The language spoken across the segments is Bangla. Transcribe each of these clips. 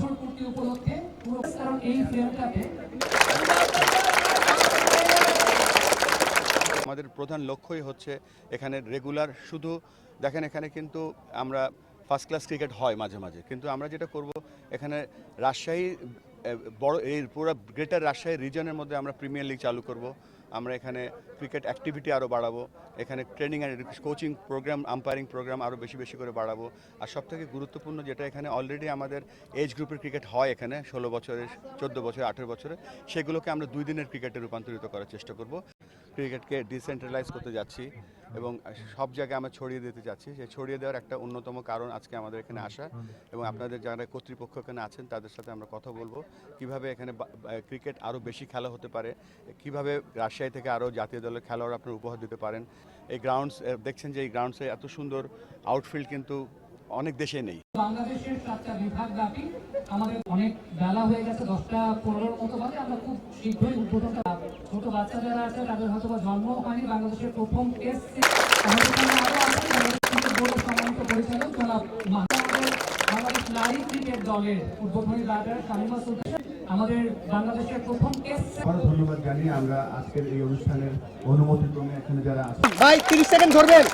বছর পূর্তি উপলক্ষে কারণ এই ফ্রেমটাতে আমাদের প্রধান লক্ষ্যই হচ্ছে এখানে রেগুলার শুধু, দেখেন এখানে কিন্তু আমরা ফার্স্ট ক্লাস ক্রিকেট হয় মাঝে মাঝে, কিন্তু আমরা যেটা করব, এখানে রাজশাহী বড়, এই পুরো গ্রেটার রাজশাহী রিজনের মধ্যে আমরা প্রিমিয়ার লিগ চালু করব। আমরা এখানে ক্রিকেট অ্যাক্টিভিটি আরও বাড়াবো। এখানে training and coaching programme umpiring programme আরও বেশি বেশি করে বাড়াবো। আর সবথেকে গুরুত্বপূর্ণ যেটা এখানে অলরেডি আমাদের এজ গ্রুপের ক্রিকেট হয় এখানে, ষোলো বছরের, চোদ্দ বছর, আঠেরো বছরে সেগুলোকে আমরা দুই দিনের ক্রিকেটে রূপান্তরিত করার চেষ্টা করব। ক্রিকেটকে ডিসেন্ট্রালাইজ করতে যাচ্ছি এবং সব জায়গায় আমরা ছড়িয়ে দিতে যাচ্ছি। সেই ছড়িয়ে দেওয়ার একটা অন্যতম কারণ আজকে আমাদের এখানে আসা এবং আপনাদের যারা কর্তৃপক্ষ এখানে আছেন, তাদের সাথে আমরা কথা বলব। কীভাবে এখানে ক্রিকেট আরও বেশি খেলা হতে পারে, কীভাবে রাজশাহী থেকে আরও জাতীয় দলের খেলোয়াড় আপনারা উপহার দিতে পারেন। এই গ্রাউন্ডস দেখছেন যে এই গ্রাউন্ডসে এত সুন্দর আউটফিল্ড কিন্তু অনেক দেশে নেই। বাংলাদেশের চারটা বিভাগ ব্যাপী আমাদের অনেক বেলা হয়ে গেছে দশটা পনেরোর মতো বাজে। আমরা খুব শীঘ্রই উদ্বোধনটা ছোট বাচ্চা যারা আছে তাদের হয়তো বা জন্ম হয়নি বাংলাদেশের প্রথম আছে বোর্ডের সম্মানিত পরিচালক জনাব আমাদের বাংলাদেশ নারী ক্রিকেট দলের উদ্বোধনী ব্যাটার শামিমা সুলতান। আমাদের বাংলাদেশের প্রথম টেস্ট আবারও ধন্যবাদ জানিয়ে আমরা আজকের এই অনুষ্ঠানের অনুমতিক্রমে এখানে যারা আছেন ভাই তিরিশ সেকেন্ড ধরবেন।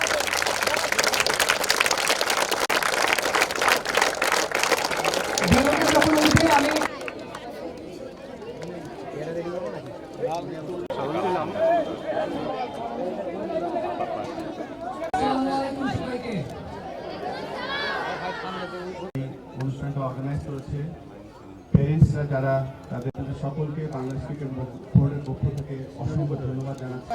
এই অনুষ্ঠানটা অর্গানাইজ করেছে। প্যারেন্টসরা যারা তাদের সকলকে বাংলাদেশ ক্রিকেট বোর্ডের পক্ষ থেকে অসংখ্য ধন্যবাদ জানাচ্ছি।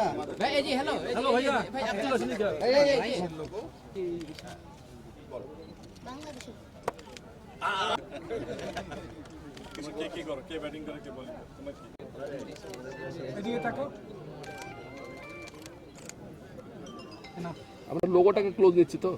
আমরা লোগোটাকে ক্লোজ দিচ্ছি তো।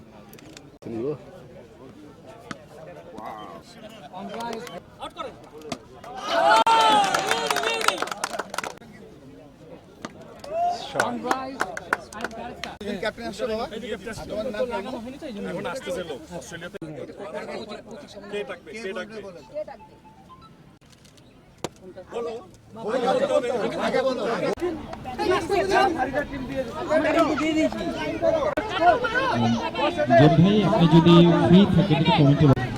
যদি ফ্রি থাকেন কমেন্টে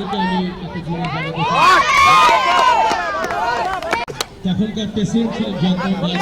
আপনাদেরকে আমি একটা জগমোহন